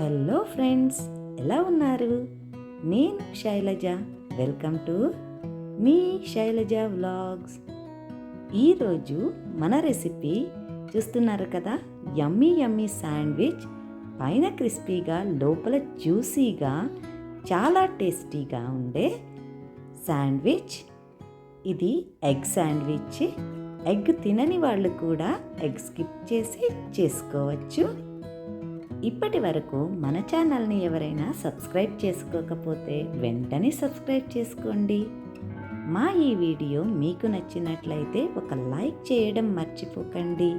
Hello friends ఎలా ఉన్నారు? నేను శైలజ. వెల్కమ్ టు మీ శైలజ వ్లాగ్స్. ఈరోజు మన రెసిపీ చూస్తున్నారు కదా? Yummy yummy sandwich. పైన క్రిస్పీగా లోపల జ్యూసీగా చాలా టేస్టీగా ఉండే శాండ్విచ్. ఇది ఎగ్ శాండ్విచ్. ఎగ్ తినని వాళ్ళు కూడా ఎగ్ స్కిప్ చేసి చేసుకోవచ్చు. ఇప్పటి వరకు మన ఛానల్ని ఎవరైనా సబ్స్క్రైబ్ చేసుకోకపోతే వెంటనే సబ్స్క్రైబ్ చేసుకోండి. మా ఈ వీడియో మీకు నచ్చినట్లయితే ఒక లైక్ చేయడం మర్చిపోకండి.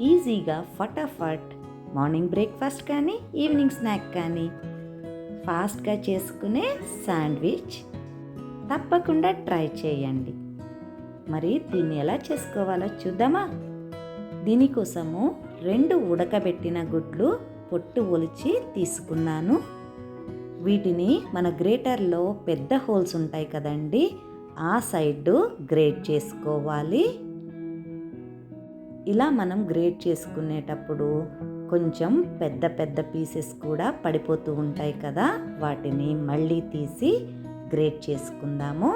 ఈజీగా ఫటాఫట్ మార్నింగ్ బ్రేక్ఫాస్ట్ కానీ ఈవినింగ్ స్నాక్ కానీ ఫాస్ట్గా చేసుకునే శాండ్విచ్ తప్పకుండా ట్రై చేయండి. మరి దీన్ని ఎలా చేసుకోవాలో చూద్దామా? దీనికోసము రెండు ఉడకబెట్టిన గుడ్లు పొట్టు ఒలిచి తీసుకున్నాను. వీటిని మన గ్రేటర్లో పెద్ద హోల్స్ ఉంటాయి కదండి ఆ సైడ్ గ్రేట్ చేసుకోవాలి. ఇలా మనం గ్రేట్ చేసుకునేటప్పుడు కొంచెం పెద్ద పెద్ద పీసెస్ కూడా పడిపోతూ ఉంటాయి కదా వాటిని మళ్ళీ తీసి గ్రేట్ చేసుకుందాము.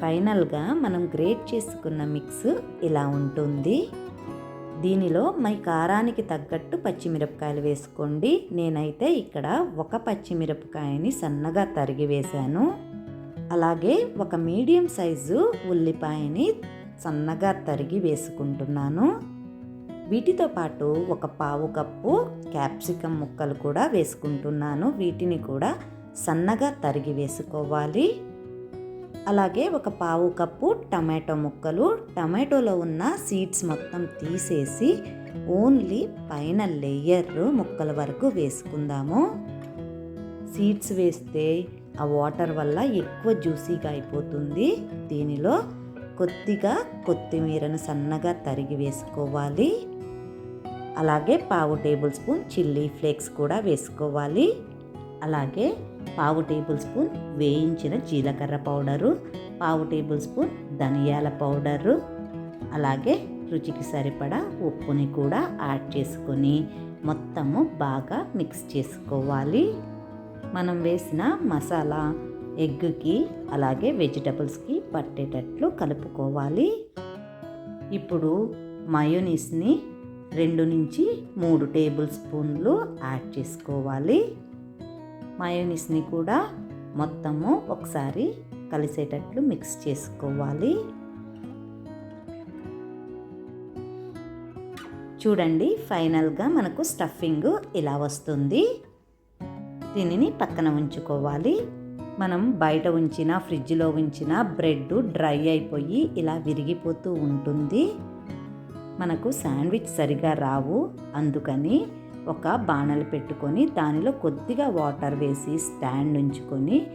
ఫైనల్గా మనం గ్రేట్ చేసుకున్న మిక్స్ ఇలా ఉంటుంది. దీనిలో మై కారానికి తగ్గట్టు పచ్చిమిరపకాయలు వేసుకోండి. నేనైతే ఇక్కడ ఒక పచ్చిమిరపకాయని సన్నగా తరిగి వేశాను. అలాగే ఒక మీడియం సైజు ఉల్లిపాయని సన్నగా తరిగి వేసుకుంటున్నాను. వీటితో పాటు ఒక పావు కప్పు క్యాప్సికమ్ ముక్కలు కూడా వేసుకుంటున్నాను. వీటిని కూడా సన్నగా తరిగి వేసుకోవాలి. అలాగే ఒక పావు కప్పు టమాటో ముక్కలు టమాటోలో ఉన్న సీడ్స్ మొత్తం తీసేసి ఓన్లీ పైన లేయర్ ముక్కల వరకు వేసుకుందాము. సీడ్స్ వేస్తే ఆ వాటర్ వల్ల ఎక్కువ జ్యూసీగా అయిపోతుంది. దీనిలో కొద్దిగా కొత్తిమీరను సన్నగా తరిగి వేసుకోవాలి. అలాగే పావు టేబుల్ స్పూన్ చిల్లీ ఫ్లేక్స్ కూడా వేసుకోవాలి. అలాగే పావు టేబుల్ స్పూన్ వేయించిన జీలకర్ర పౌడరు పావు టేబుల్ స్పూన్ ధనియాల పౌడరు అలాగే రుచికి సరిపడా ఉప్పుని కూడా యాడ్ చేసుకొని మొత్తము బాగా మిక్స్ చేసుకోవాలి. మనం వేసిన మసాలా ఎగ్కి అలాగే వెజిటబుల్స్కి పట్టేటట్లు కలుపుకోవాలి. ఇప్పుడు మయోనీస్ని రెండు నుంచి మూడు టేబుల్ స్పూన్లు యాడ్ చేసుకోవాలి. మయోనీస్ని కూడా మొత్తము ఒకసారి కలిసేటట్లు మిక్స్ చేసుకోవాలి. చూడండి ఫైనల్గా మనకు స్టఫింగ్ ఇలా వస్తుంది. దీనిని పక్కన ఉంచుకోవాలి. మనం బయట ఉంచిన ఫ్రిడ్జ్లో ఉంచిన బ్రెడ్ డ్రై అయిపోయి ఇలా విరిగిపోతూ ఉంటుంది. మనకు శాండ్విచ్ సరిగా రావు. అందుకని ఒక బాణలు పెట్టుకొని దానిలో కొద్దిగా వాటర్ వేసి స్టాండ్ ఉంచుకొని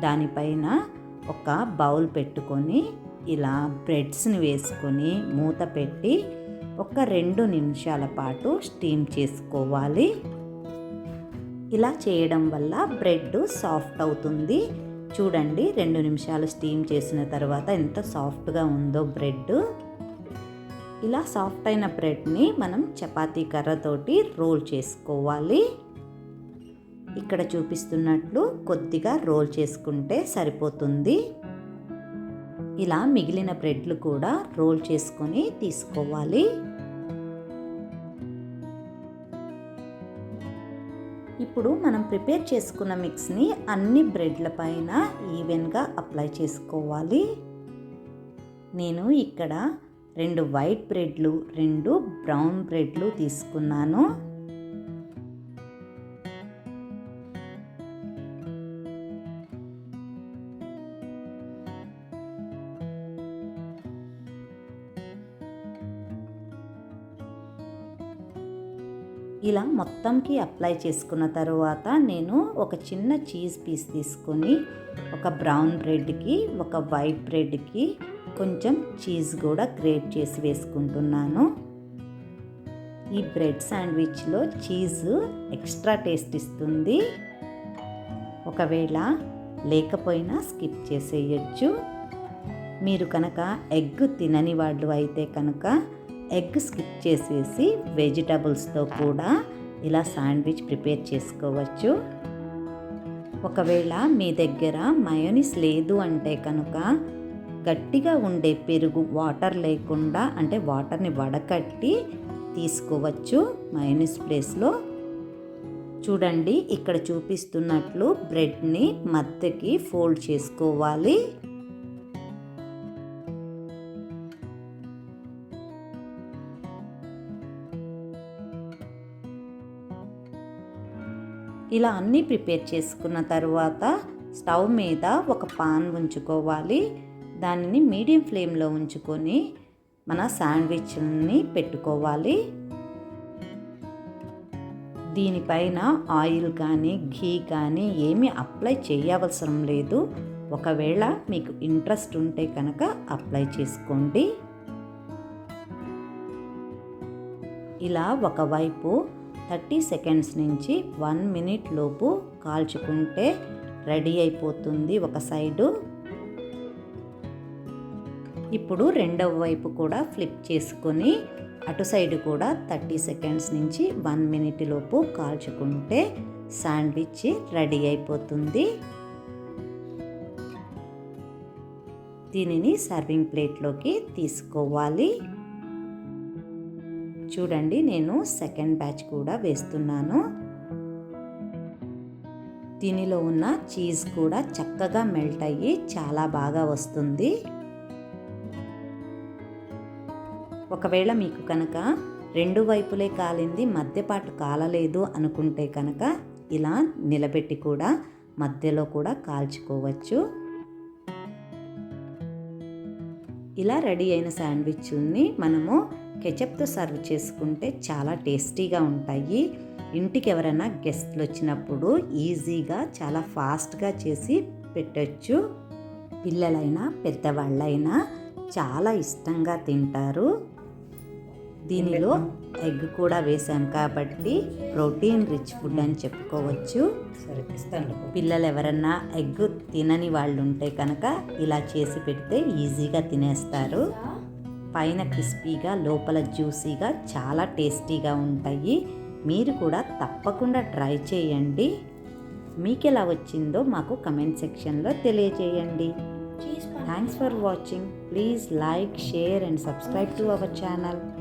దానిపైన ఒక బౌల్ పెట్టుకొని ఇలా బ్రెడ్స్ని వేసుకొని మూత పెట్టి ఒక రెండు నిమిషాల పాటు స్టీమ్ చేసుకోవాలి. ఇలా చేయడం వల్ల బ్రెడ్ సాఫ్ట్ అవుతుంది. చూడండి రెండు నిమిషాలు స్టీమ్ చేసిన తర్వాత ఎంత సాఫ్ట్గా ఉందో బ్రెడ్. ఇలా సాఫ్ట్ అయిన బ్రెడ్ని మనం చపాతీ కర్రతోటి రోల్ చేసుకోవాలి. ఇక్కడ చూపిస్తున్నట్లు కొద్దిగా రోల్ చేసుకుంటే సరిపోతుంది. ఇలా మిగిలిన బ్రెడ్లు కూడా రోల్ చేసుకొని తీసుకోవాలి. ఇప్పుడు మనం ప్రిపేర్ చేసుకున్న మిక్స్ని అన్ని బ్రెడ్ల పైన ఈవెన్గా అప్లై చేసుకోవాలి. నేను ఇక్కడ రెండు వైట్ బ్రెడ్లు రెండు బ్రౌన్ బ్రెడ్లు తీసుకున్నాను. ఇలా మొత్తంకి అప్లై చేసుకున్న తర్వాత నేను ఒక చిన్న చీజ్ పీస్ తీసుకొని ఒక బ్రౌన్ బ్రెడ్కి ఒక వైట్ బ్రెడ్కి కొంచెం చీజ్ కూడా గ్రేట్ చేసి వేసుకుంటున్నాను. ఈ బ్రెడ్ శాండ్విచ్లో చీజ్ ఎక్స్ట్రా టేస్ట్ ఇస్తుంది. ఒకవేళ లేకపోయినా స్కిప్ చేసేయచ్చు. మీరు కనుక ఎగ్ తినని వాళ్ళు అయితే కనుక ఎగ్ స్కిప్ చేసేసి వెజిటబుల్స్తో కూడా ఇలా శాండ్విచ్ ప్రిపేర్ చేసుకోవచ్చు. ఒకవేళ మీ దగ్గర మయోనిస్ లేదు అంటే కనుక గట్టిగా ఉండే పెరుగు వాటర్ లేకుండా అంటే వాటర్ని వడకట్టి తీసుకోవచ్చు మయోనిస్ ప్లేస్లో. చూడండి ఇక్కడ చూపిస్తున్నట్లు బ్రెడ్ని మధ్యకి ఫోల్డ్ చేసుకోవాలి. ఇలా అన్నీ ప్రిపేర్ చేసుకున్న తర్వాత స్టవ్ మీద ఒక పాన్ ఉంచుకోవాలి. దానిని మీడియం ఫ్లేమ్లో ఉంచుకొని మన శాండ్విచ్ని పెట్టుకోవాలి. దీనిపైన ఆయిల్ కానీ ఘీ కానీ ఏమీ అప్లై చేయవసరం లేదు. ఒకవేళ మీకు ఇంట్రెస్ట్ ఉంటే కనుక అప్లై చేసుకోండి. ఇలా ఒకవైపు థర్టీ సెకండ్స్ నుంచి వన్ మినిట్ లోపు కాల్చుకుంటే రెడీ అయిపోతుంది ఒక సైడు. ఇప్పుడు రెండవ వైపు కూడా ఫ్లిప్ చేసుకొని అటు సైడ్ కూడా థర్టీ సెకండ్స్ నుంచి వన్ మినిట్ లోపు కాల్చుకుంటే శాండ్విచ్ రెడీ అయిపోతుంది. దీనిని సర్వింగ్ ప్లేట్లోకి తీసుకోవాలి. చూడండి నేను సెకండ్ బ్యాచ్ కూడా వేస్తున్నాను. దీనిలో ఉన్న చీజ్ కూడా చక్కగా మెల్ట్ అయ్యి చాలా బాగా వస్తుంది. ఒకవేళ మీకు కనుక రెండు వైపులే కాలింది మధ్యపాటు కాలలేదు అనుకుంటే కనుక ఇలా నిలబెట్టి కూడా మధ్యలో కూడా కాల్చుకోవచ్చు. ఇలా రెడీ అయిన శాండ్విచ్ని మనము కెచప్తో సర్వ్ చేసుకుంటే చాలా టేస్టీగా ఉంటాయి. ఇంటికి ఎవరైనా గెస్ట్లు వచ్చినప్పుడు ఈజీగా చాలా ఫాస్ట్గా చేసి పెట్టచ్చు. పిల్లలైనా పెద్దవాళ్ళైనా చాలా ఇష్టంగా తింటారు. దీనిలో ఎగ్ కూడా వేసాం కాబట్టి ప్రోటీన్ రిచ్ ఫుడ్ అని చెప్పుకోవచ్చు. పిల్లలు ఎవరన్నా ఎగ్ తినని వాళ్ళు ఉంటే కనుక ఇలా చేసి పెడితే ఈజీగా తినేస్తారు. పైన క్రిస్పీగా లోపల జ్యూసీగా చాలా టేస్టీగా ఉంటాయి. మీరు కూడా తప్పకుండా ట్రై చేయండి. మీకు ఎలా వచ్చిందో మాకు కమెంట్ సెక్షన్లో తెలియజేయండి. Thanks for watching please like share and subscribe to our channel